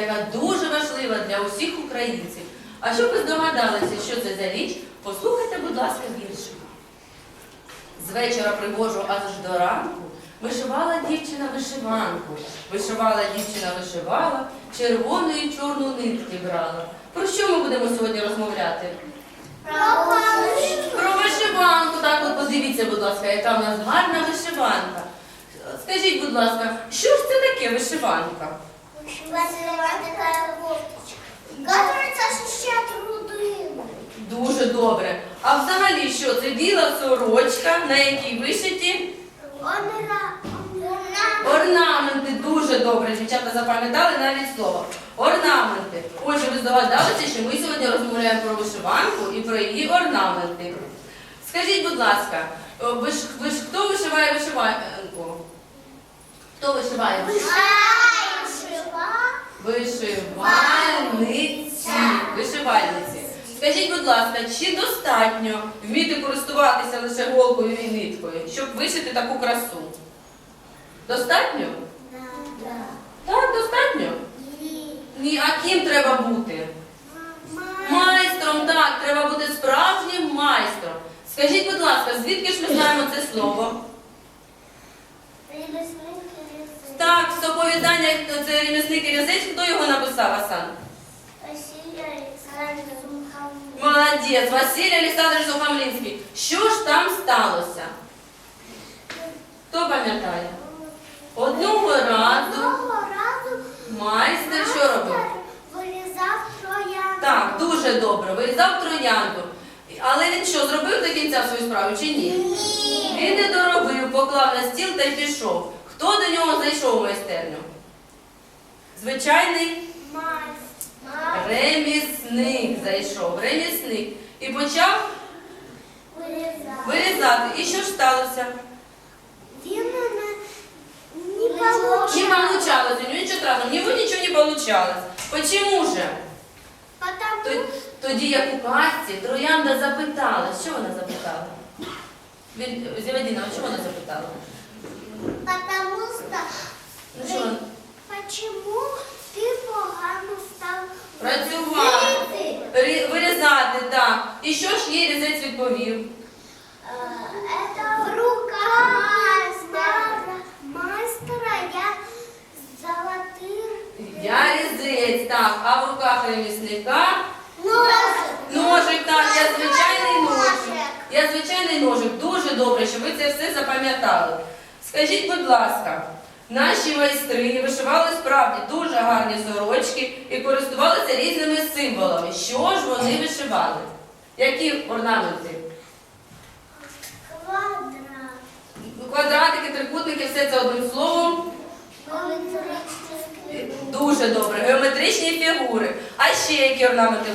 яка дуже важлива для усіх українців. А щоб ви здогадалися, що це за річ, послухайте, будь ласка, віршик. З вечора привожу аж до ранку. Вишивала дівчина вишиванку. Вишивала дівчина вишивала, червону і чорну нитки брала. Про що ми будемо сьогодні розмовляти? Про вишиванку, так от подивіться, будь ласка, яка в нас гарна вишиванка. Скажіть, будь ласка, що ж це таке вишиванка? Дуже добре. А взагалі що? Це біла сорочка, на якій вишиті ра... орнаменти. Дуже добре. Дівчата запам'ятали навіть слово. Орнаменти. Отже, ви здогадалися, що ми сьогодні розмовляємо про вишиванку і про її орнаменти. Скажіть, будь ласка, ви ж, ви ж хто вишиває вишиванку? Хто вишиває? Вишивальниці. Вишивальниці. Скажіть, будь ласка, чи достатньо вміти користуватися лише голкою і ниткою, щоб вишити таку красу? Достатньо? Так, достатньо. Ні, а ким треба бути? Майстром, так, треба бути справжнім майстром. Скажіть, будь ласка, звідки ж ми знаємо це слово? Так, з оповідання це ремісник і Рязець, хто його написав, Асан? Молодець, Василій Олександрович Сухомлінський. Що ж там сталося? Хто пам'ятає? Одного разу майстер що робив? Вирізав троян. Так, дуже добре, вирізав троянду. Але він що, зробив до кінця свою справу чи ні? Ні. Він не доробив, поклав на стіл та й пішов. Хто до нього зайшов у майстерню? Звичайний Майстер. ремісник зайшов, ремісник. І почав Вирізав. вирізати. І що ж сталося? Він не, не Не получалось, у него ничего страшного, у него не получалось. Почему же? Потому, Тоді, як у казці, Троянда запитала. Що вона запитала? Він, Зівадіна, що вона запитала? Потому что Ну що почему ти погано став Працювати. Вирізати, так. І що ж їй різець відповів? Е, Это в руках майстера я золотых Я різець, так, а в руках ремісника ножик. ножик, так, я звичайний ножик. Я звичайний ножик. Дуже добре, що ви це все запам'ятали. Скажіть, будь ласка, наші майстри вишивали справді дуже гарні сорочки і користувалися різними символами. Що ж вони вишивали? Які орнаменти? Квадрат. Квадратики, трикутники, все це одним словом. Дуже добре. Геометричні фігури. А ще які орнаменти?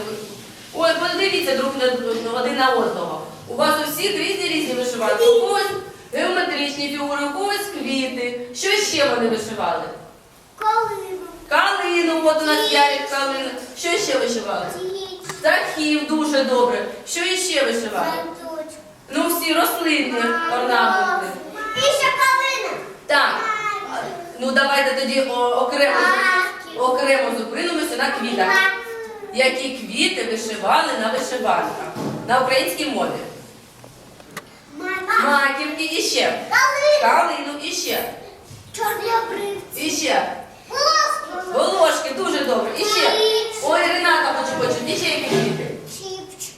Ой, подивіться друг на один на одного. У вас у всіх різні різні вишиванки. У когось геометричні фігури, у когось квіти. Що ще вони вишивали? Колину. Калину, от у нас ярик калина. Що ще вишивали? Птахів дуже добре. Що іще вишивали? Ну всі рослинні орнаменти. І ще калина. Так. Ну давайте тоді окремо, окремо зупинимося на квітах. Які квіти вишивали на вишиванках на українській мові? Маківки і ще. Калину і ще. Чорнобривці. І ще. Волоски. Волошки, дуже добре. І ще. Ой, Рената хоче хоче. І ще які квіти. Чіпчики.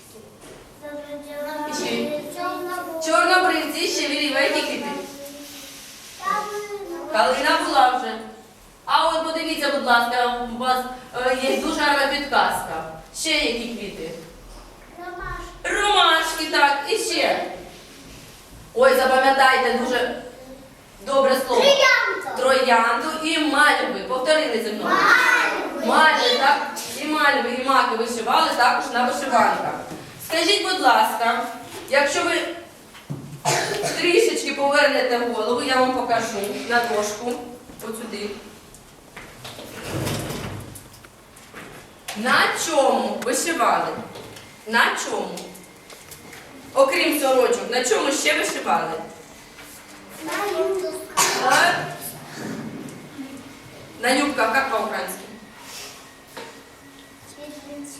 І ще. Чорнобривці. І ще Віріва, які квіти. Калина. Калина була вже. А от подивіться, будь ласка, у вас е, є дуже гарна підказка. Ще які квіти? Ромашка. Ромашки, так, і ще. Ой, запам'ятайте дуже добре слово. Троянда. Троянду і мальви. Повторили зі мною. Мальви, так? І мальви, і маки вишивали також на вишиванках. Скажіть, будь ласка, якщо ви трішечки повернете голову, я вам покажу на дошку. От сюди. На чому вишивали? На чому? Окрім сорочок, на чому ще вишивали? На юбку. А? На юбках, як по-українськи?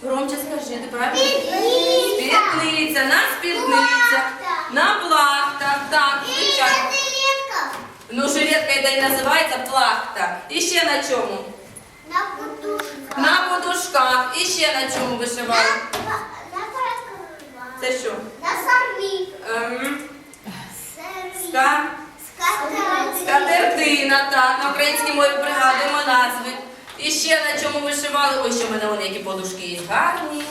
Громче скажи, ти правильно? Спідниця, на спідницях, на плахтах, так, звичайно. Ну, жилетка це і називається плахта. І ще на чому? На подушках. На подушках. І ще на чому вишивали? Це що? На сорві. Ем, ска... Скатертина. Так, на українській мові пригадуємо назви. І ще на чому вишивали? Ой, що в мене вони які подушки є гарні.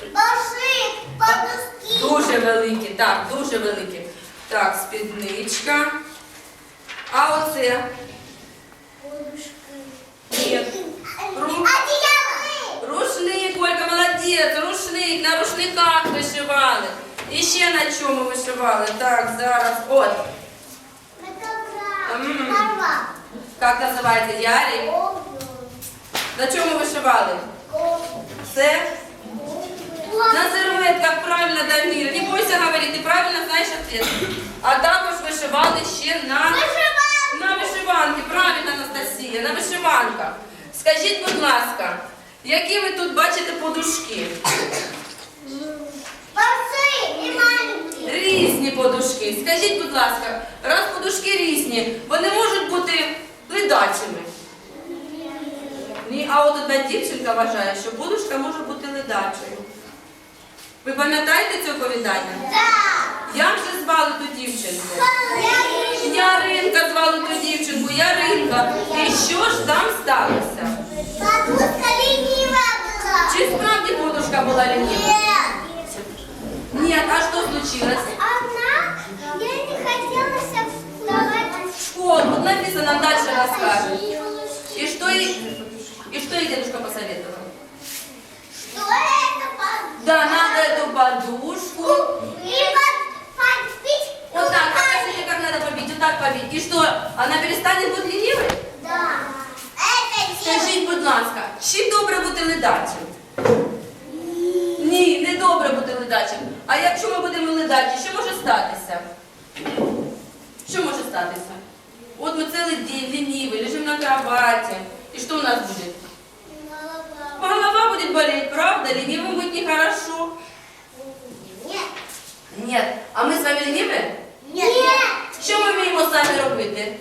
Большие подушки. Дуже великі, так, дуже великі. Так, спідничка. А оце? Подушки. Ні. Рушник, Ольга, молодець, рушник, на рушниках вишивали. І ще на чому вишивали? Так, зараз. От, М. Як називається ярі? На чому вишивали? Це на серветках, правильно, Дамір. Не бойся говорити, ти правильно знаєш ответ. А також вишивали ще на, на вишиванки. Правильно, Анастасія, на вишиванках. Скажіть, будь ласка, які ви тут бачите подушки? Різні подушки. Скажіть, будь ласка, раз подушки різні, вони можуть бути ледачими. Ні, а от одна дівчинка вважає, що подушка може бути ледачою. Ви пам'ятаєте це оповідання? Да. Як же звали ту дівчинку? Я Яринка звали ту дівчинку, Яринка. І що ж там сталося? подушка була лініва? Нет. Ні, а що случилось? Она, я не хотела вставать. В школу, тут написано, нам дальше расскажет. И что ей, и что ей дедушка посоветовал? Что это? под- Да, надо эту подушку. И под, подбить. Вот так, покажите, как надо побить, вот так побить. И что, она перестанет быть ленивой? Да. Это дело. Скажіть, будь ласка, чи добре бути ледачим? Ні, не добре бути ледачим. А якщо ми будемо ледачі, що може статися? Що може статися? От ми цілий день ліниві, лежимо на кроваті. І що у нас буде? Голова. Голова будет болеть, правда? Ленивым быть нехорошо. Нет. Нет. А ми з вами лениві? Нет. Що ми вміємо самі робити?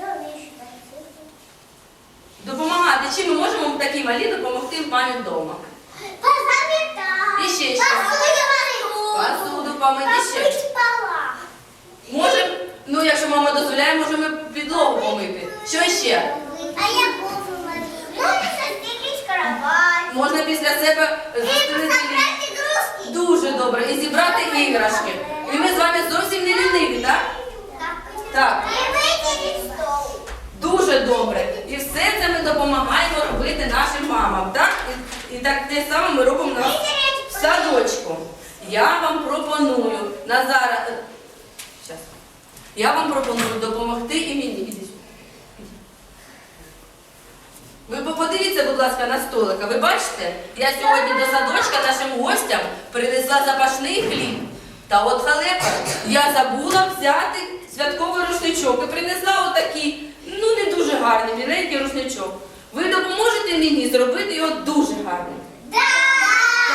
Я умею считать цифры. Допомагати. Чим ми можемо такі малі допомогти мамі вдома? І ще що? Посуду. Помити ще. Можемо, ну якщо мама дозволяє, можемо підлогу помити. Що ще? А я застелить кровать. Можна після себе застелити. Дуже добре. І зібрати іграшки. І ми з вами зовсім не ліниві, так? Так. Дуже добре. І все це ми допомагаємо робити нашим мамам. Так? І, і так те саме ми робимо на садочку. Я вам пропоную Назара. е, щас. Я вам пропоную допомогти і мені. Ви подивіться, будь ласка, на столика. Ви бачите, я сьогодні до садочка нашим гостям принесла запашний хліб. Та от халепа, я забула взяти святковий рушничок і принесла отакий, ну не дуже гарний, біленький рушничок. Ви допоможете мені зробити його дуже гарним. Да.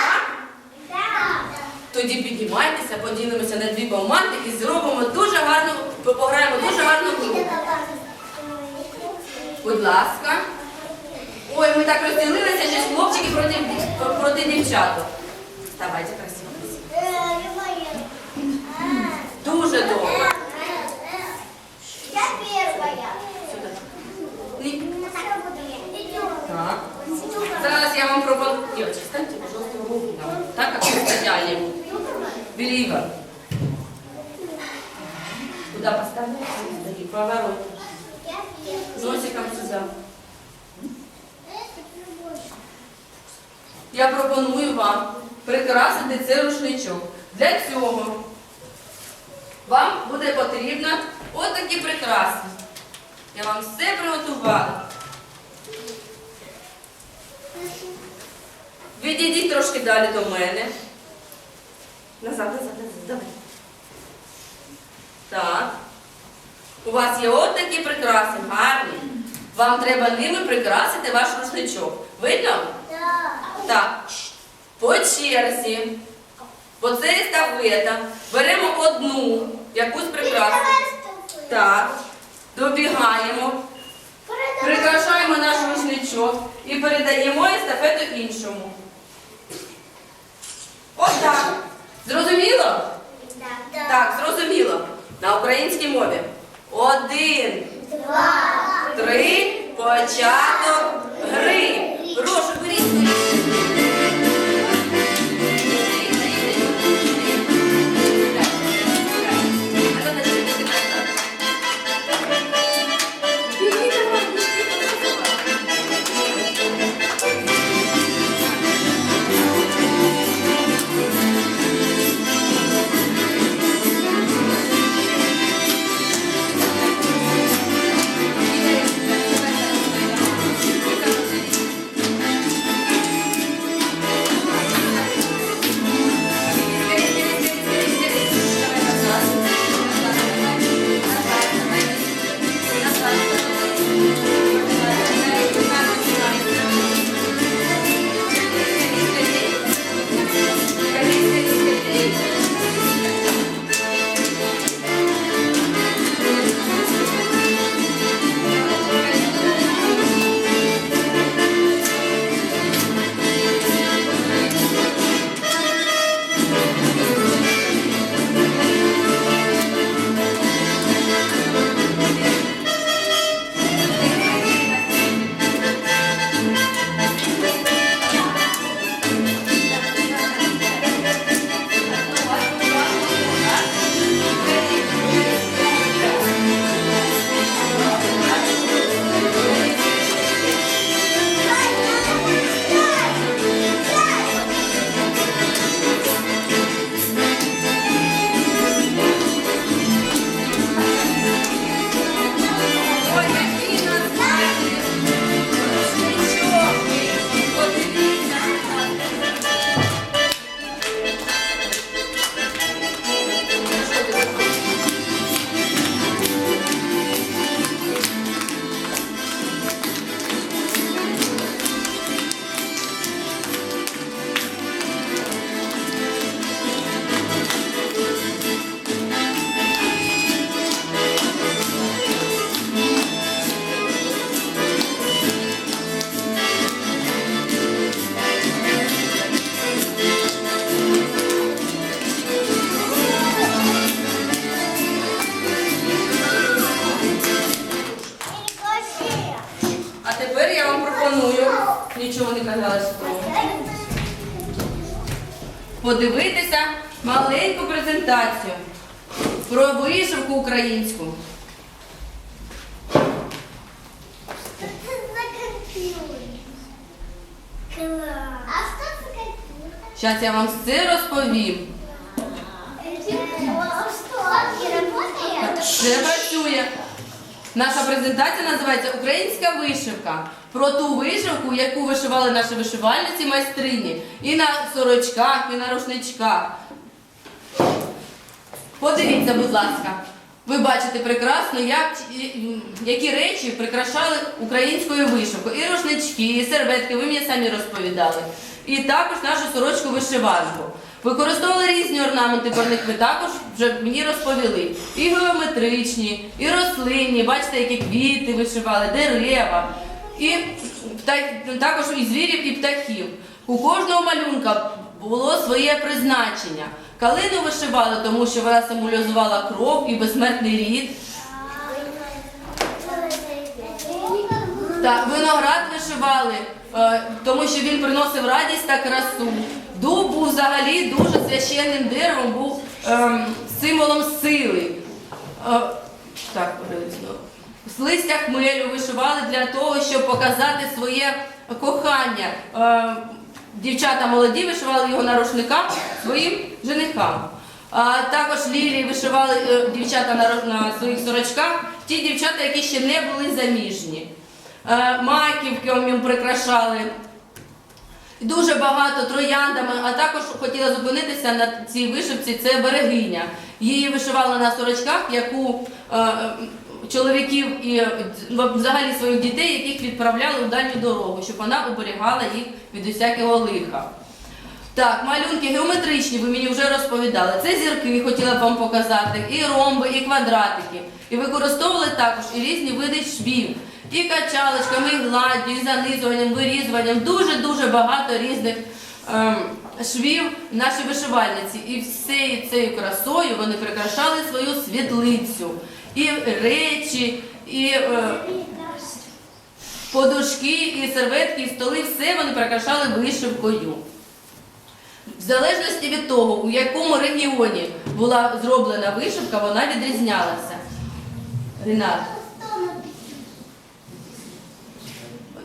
Так? Да. Тоді піднімайтеся, поділимося на дві команди і зробимо дуже гарну, пограємо дуже гарну гру. Будь ласка. Ой, ми так розділилися, що хлопчики проти, проти дівчаток. Давайте красиво. Дуже добре. Я первая. Сюди. Ні. Идем. Так. Зараз я вам пропоную. Девочки, станьте, пожалуйста, руки. Так, как вы стояли. Белива. Куда поставить? Такие повороты. Носиком сюда. Я пропоную вам прикрасити цей рушничок. Для цього вам буде потрібно отакі прикраси. Я вам все приготувала. Відійдіть трошки далі до мене. Назад, назад, назад, давай. Так. У вас є от такі прикраси, гарні. Вам треба ними прикрасити ваш рушничок. Видно? Так. По черзі. Бо це естафета. Беремо одну якусь прикрасу. Так. Добігаємо. Прикрашаємо наш рушничок і передаємо естафету іншому. Отак. Зрозуміло? Так, зрозуміло. На українській мові. Один, два, три, початок гри. Прошу, беріть. Нічого не казала слово, подивитися маленьку презентацію про вишивку українську. Зараз я вам все розповім. Работает? Працює. Наша презентація називається Українська вишивка. Про ту вишивку, яку вишивали наші вишивальниці майстрині. І на сорочках, і на рушничках. Подивіться, будь ласка. Ви бачите прекрасно, як, які речі прикрашали українською вишивкою. І рушнички, і серветки, ви мені самі розповідали. І також нашу сорочку вишиванку. Використовували різні орнаменти барвник, ви також вже мені розповіли. І геометричні, і рослинні, бачите, які квіти вишивали, дерева. І пта- також і звірів, і птахів. У кожного малюнка було своє призначення. Калину вишивали, тому що вона символізувала кров і безсмертний рід. Та виноград вишивали, е, тому що він приносив радість та красу. Дуб був взагалі дуже священним деревом, був ем, символом сили. Е, так. З листя хмелю вишивали для того, щоб показати своє кохання. Е, дівчата молоді вишивали його на рушниках своїм женихам. А також лілії вишивали е, дівчата на, на своїх сорочках, ті дівчата, які ще не були заміжні. Е, маківки їм прикрашали. Дуже багато трояндами, а також хотіла зупинитися на цій вишивці. Це берегиня. Її вишивали на сорочках, яку е, чоловіків і е, взагалі своїх дітей, яких відправляли у дальню дорогу, щоб вона оберігала їх від усякого лиха. Так, малюнки геометричні, ви мені вже розповідали. Це зірки, хотіла б вам показати, і ромби, і квадратики. І використовували також і різні види швів, і качалочками, і гладдю, і занизуванням, вирізуванням. Дуже-дуже багато різних ем, швів в нашій вишивальниці. І всією цією красою вони прикрашали свою світлицю. І речі, і е, подушки, і серветки, і столи, все вони прикрашали вишивкою. В залежності від того, у якому регіоні була зроблена вишивка, вона відрізнялася. Рінат.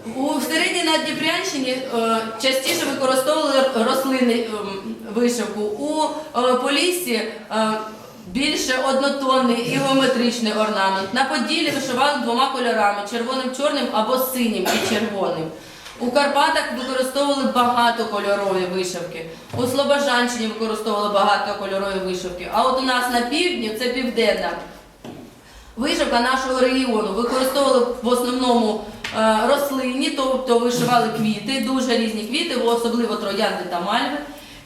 У середній Надніпрянщині е, частіше використовували рослини ем, вишивку. У е, Поліссі е, більше однотонний і геометричний орнамент. На Поділлі вишивали двома кольорами червоним, чорним або синім і червоним. У Карпатах використовували багатокольорові вишивки. У Слобожанщині використовували багатокольорові вишивки. А от у нас на півдні це південна Вишивка нашого регіону використовували в основному рослинні, тобто вишивали квіти, дуже різні квіти, особливо троянди та мальви,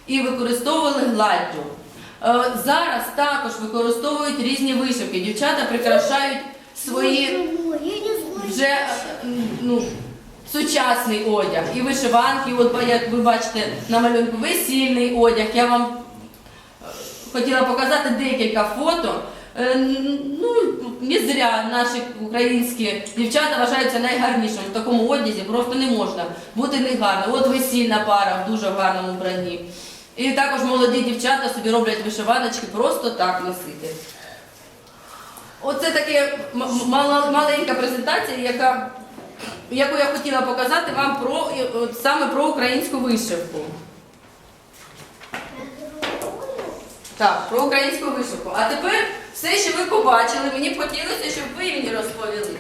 і використовували гладдю. Е, зараз також використовують різні вишивки. Дівчата прикрашають свої вже е, ну, сучасний одяг і вишиванки. От як ви бачите на малюнку, весільний одяг. Я вам е, хотіла показати декілька фото. Е, Ну, не зря наші українські дівчата вважаються найгарнішими в такому одязі, просто не можна бути негарним. От весільна пара в дуже гарному вбранні. І також молоді дівчата собі роблять вишиваночки просто так носити. Оце мала- маленька презентація, яка, яку я хотіла показати вам про саме про українську вишивку. Так, про українську вишивку. А тепер все, що ви побачили, мені б хотілося, щоб ви мені розповіли.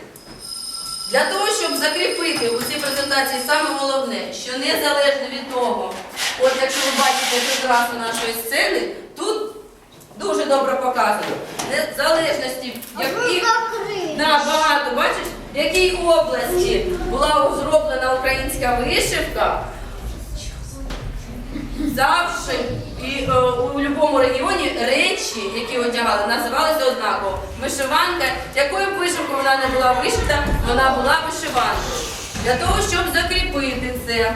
Для того, щоб закріпити у цій презентації саме головне, що незалежно від того, от якщо ви бачите прекрасу нашої сцени, тут дуже добре показано. Незалежності, в яких Да, багато, бачиш, в якій області була зроблена українська вишивка, завжди і е, у будь-якому регіоні речі, які одягали, називалися однаково. Вишиванка, якою б вишивкою вона не була вишита, вона була вишиванкою. Для того, щоб закріпити це,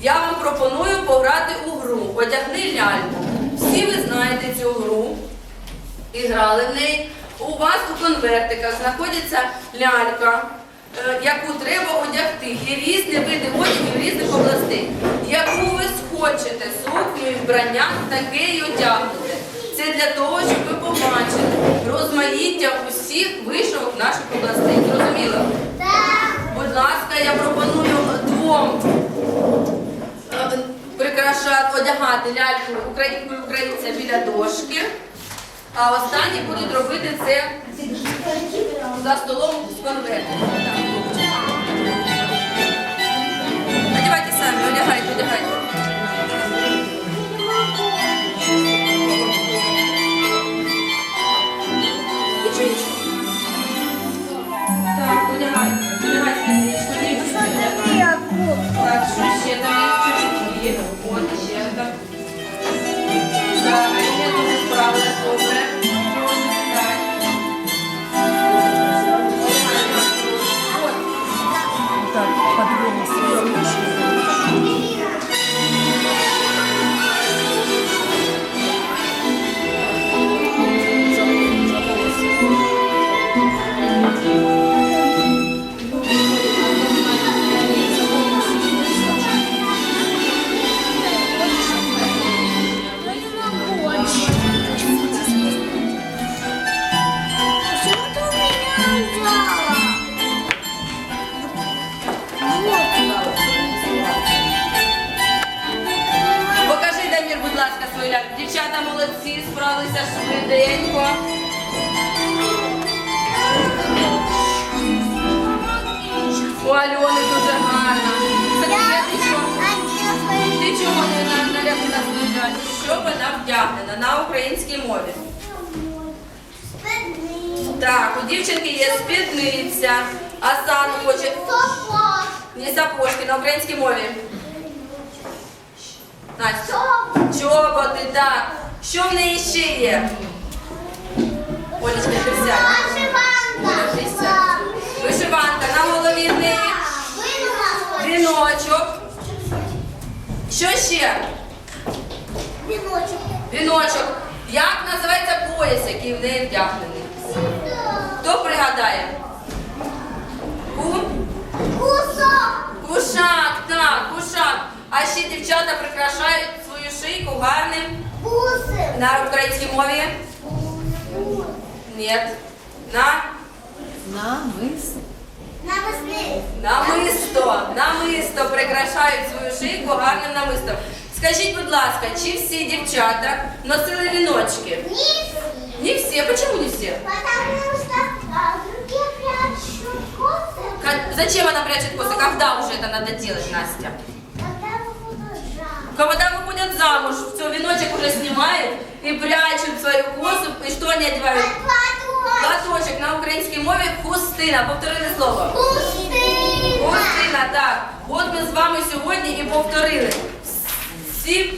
я вам пропоную пограти у гру Одягни ляльку. Всі ви знаєте цю гру і грали в неї. У вас у конвертиках знаходиться лялька, яку треба одягти. Є різні види одягів різних областей. Яку ви схочете сукню і вбрання, таке й одягнете. Це для того, щоб ви побачили розмаїття усіх вишивок наших областей. Зрозуміло? Будь ласка, я пропоную двом е, прикрашати, одягати ляльку українку і українця біля дошки. А останні будуть робити це за столом з конвертом. Одягайте самі, одягайте, одягайте. Дівчинки є спідниця, а Сану хоче не сапожки на українській мові. Настя. Чоботи, так. Що в неї ще є? Олечка, присядь. Вишиванка. На голові в неї. Віночок. Що ще? Віночок. Віночок. Як називається пояс, який в неї вдягнений? Хто пригадає? Ку? Кусок. Кушак, так, кушак. А ще дівчата прикрашають свою шийку гарним Буси. на українській мові. Ні. На Намис. Навесни. намисто. Намисто прикрашають свою шийку гарним намистом. Скажіть, будь ласка, чи всі дівчата носили віночки? Низ. Не всі. Почему не всі? Потому что а, другие прячут косы, Ка- Зачем она прячет косы? Когда уже это надо делать, Настя? когда выходят жар. Когда выходят замуж, все, веночек уже снимают и прячут свою косу. И что они одевают? Платочек. Платочек на українській мові хустина. Повторили слово. Пустына. Хустина, так. От ми з вами сьогодні і повторили всі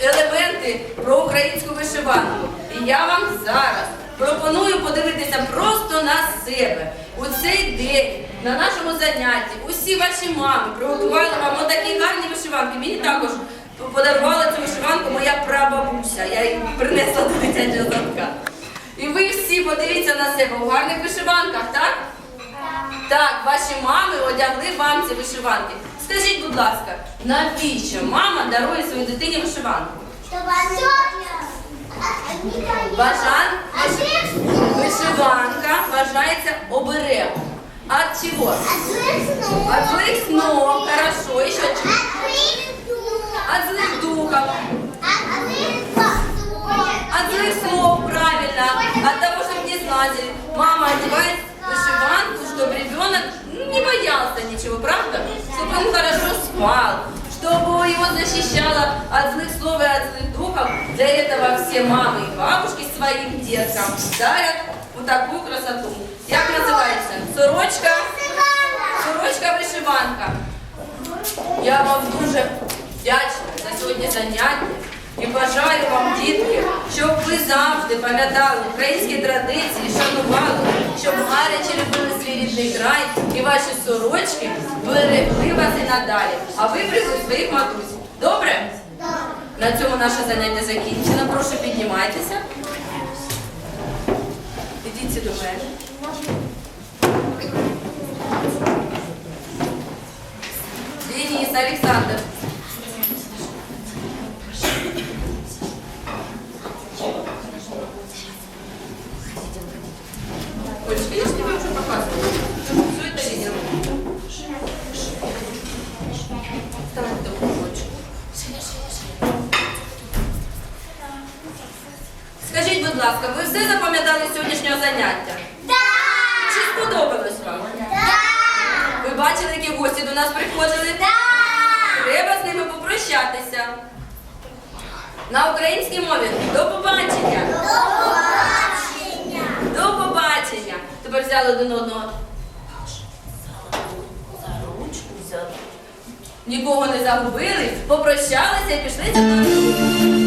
елементи про українську вишиванку. І я вам зараз пропоную подивитися просто на себе. У цей день на нашому занятті усі ваші мами приготували вам отакі гарні вишиванки. Мені також подарувала цю вишиванку моя прабабуся. Я її принесла до дитячого садка. І ви всі подивіться на себе у гарних вишиванках, так? Так, ваші мами одягли вам ці вишиванки. Скажіть, будь ласка, навіщо мама дарує своїй дитині вишиванку? Все Бажан, вишиванка вважається оберегом. От чого? От злых снов. Хорошо, що? От злых духов, От злых слов. правильно, от того, чтобы не сглазили. Мама одевает вышиванку, чтобы ребенок не боялся ничего, правда? Чтобы он хорошо спал, чтобы его защищало от злых слов и от злых духов. Для этого все мамы и бабушки своим деткам дарят вот такую красоту. Як називається? Сорочка, сорочка вишиванка. Я вам дуже вдячна за сьогодні заняття і бажаю вам, дітки, щоб ви завжди пам'ятали українські традиції, шанували, щоб гаряче любили свій рідний край і ваші сорочки берегли вас і надалі, а ви берегли своїх матусь. Добре? На цьому наше заняття закінчено. Прошу піднімайтеся. Ідіть до мене. Денис, Александр. Олечка, я же тебе уже показывала. Все это видела. Вставай в такую ручку. Скажіть, будь ласка, ви все запам'ятали сьогоднішнього заняття? Да. Чи сподобалось вам? Да. Ви бачили, які гості до нас приходили? Да. Треба з ними попрощатися. На українській мові до побачення. До побачення. До побачення. Тепер взяли один одного. За. Нікого не загубили, попрощалися і пішли зі мною.